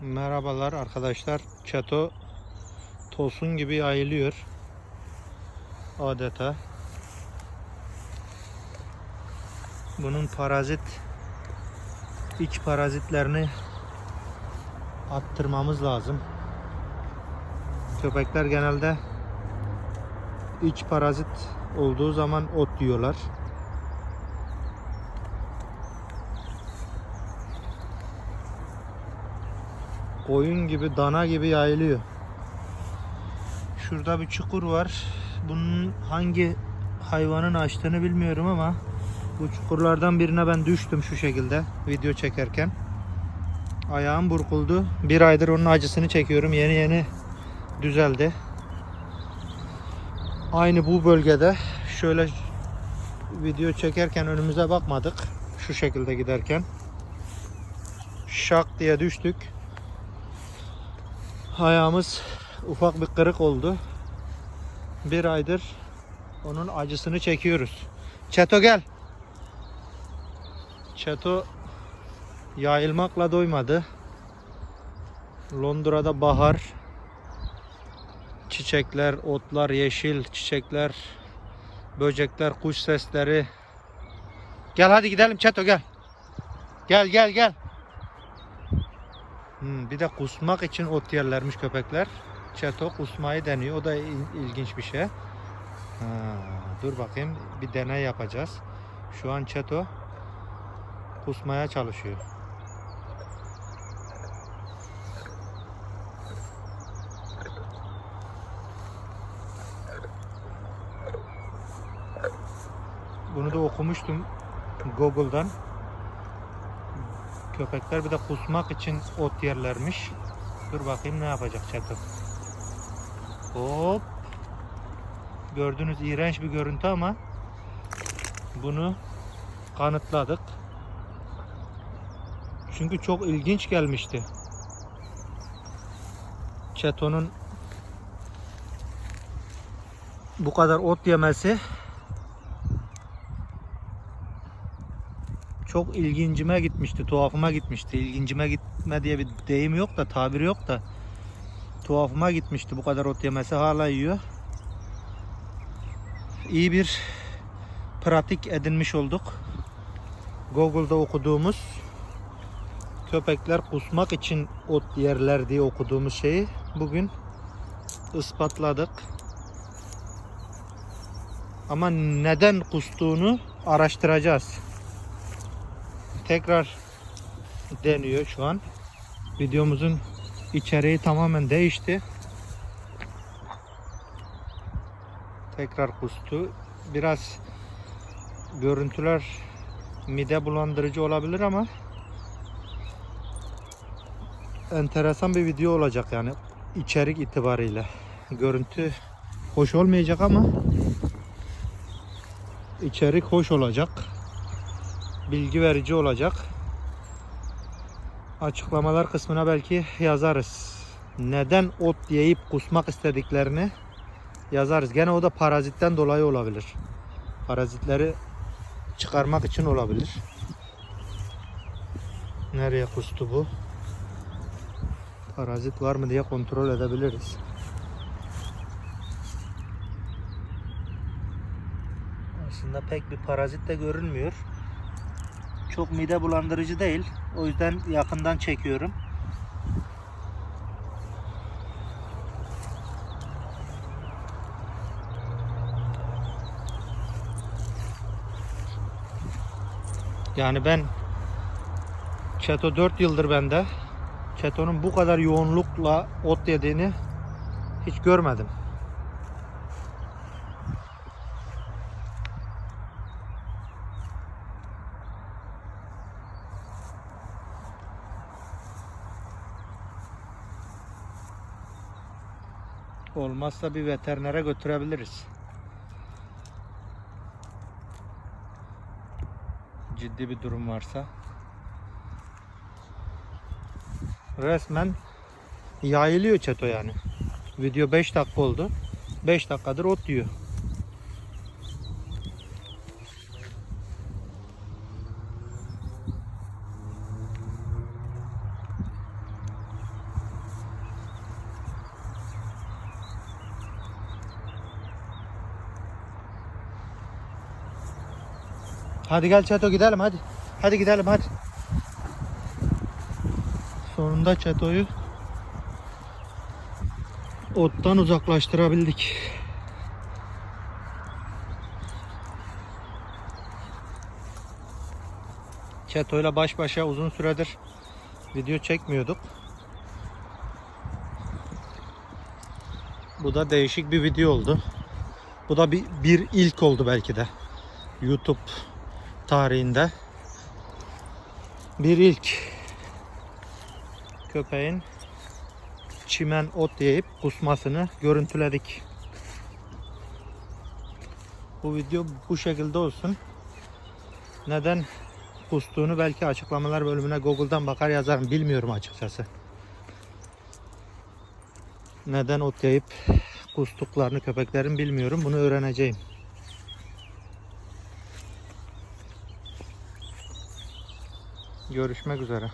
Merhabalar arkadaşlar. Çato tosun gibi yayılıyor. Adeta. Bunun parazit iç parazitlerini attırmamız lazım. Köpekler genelde iç parazit olduğu zaman ot yiyorlar. Koyun gibi, dana gibi yayılıyor. Şurada bir çukur var. Bunun hangi hayvanın açtığını bilmiyorum ama bu çukurlardan birine ben düştüm şu şekilde video çekerken. Ayağım burkuldu. Bir aydır onun acısını çekiyorum. Yeni yeni düzeldi. Aynı bu bölgede şöyle video çekerken önümüze bakmadık. Şu şekilde giderken. Şak diye düştük. Ayağımız ufak bir kırık oldu. Bir aydır onun acısını çekiyoruz. Çeto gel. Çeto yayılmakla doymadı. Londra'da bahar. Çiçekler, otlar, yeşil çiçekler, böcekler, kuş sesleri. Gel hadi gidelim Çeto gel. Gel gel gel. Hmm, bir de kusmak için ot yerlermiş köpekler. Çeto kusmayı deniyor. O da il- ilginç bir şey. Ha, dur bakayım bir deney yapacağız. Şu an Çeto kusmaya çalışıyor. Bunu da okumuştum Google'dan. Köpekler bir de kusmak için ot yerlermiş. Dur bakayım ne yapacak Çeto. Hop. Gördüğünüz iğrenç bir görüntü ama bunu kanıtladık. Çünkü çok ilginç gelmişti. Çeto'nun bu kadar ot yemesi çok ilgincime gitmişti, tuhafıma gitmişti. İlgincime gitme diye bir deyim yok da, tabiri yok da tuhafıma gitmişti bu kadar ot yemesi hala yiyor. İyi bir pratik edinmiş olduk. Google'da okuduğumuz köpekler kusmak için ot yerler diye okuduğumuz şeyi bugün ispatladık. Ama neden kustuğunu araştıracağız. Tekrar deniyor şu an. Videomuzun içeriği tamamen değişti. Tekrar kustu. Biraz görüntüler mide bulandırıcı olabilir ama enteresan bir video olacak yani içerik itibariyle. Görüntü hoş olmayacak ama içerik hoş olacak. Bilgi verici olacak. Açıklamalar kısmına belki yazarız. Neden ot yiyip kusmak istediklerini yazarız. Gene o da parazitten dolayı olabilir. Parazitleri çıkarmak için olabilir. Nereye kustu bu? Parazit var mı diye kontrol edebiliriz. Aslında pek bir parazit de görünmüyor. Çok mide bulandırıcı değil. O yüzden yakından çekiyorum. Yani ben Çeto 4 yıldır bende. Çeto'nun bu kadar yoğunlukla ot yediğini hiç görmedim. Olmazsa bir veterinere götürebiliriz. Ciddi bir durum varsa. Resmen yayılıyor çeto yani. Video 5 dakika oldu. 5 dakikadır ot yiyor. Hadi gel Çeto gidelim hadi. Hadi gidelim hadi. Sonunda Çeto'yu ottan uzaklaştırabildik. Çeto'yla baş başa uzun süredir video çekmiyorduk. Bu da değişik bir video oldu. Bu da bir, bir ilk oldu belki de. YouTube tarihinde. Bir ilk. Köpeğin çimen ot yiyip kusmasını görüntüledik. Bu video bu şekilde olsun. Neden kustuğunu belki açıklamalar bölümüne Google'dan bakar yazarım. Bilmiyorum açıkçası. Neden ot yiyip kustuklarını köpeklerin bilmiyorum. Bunu öğreneceğim. Görüşmek üzere.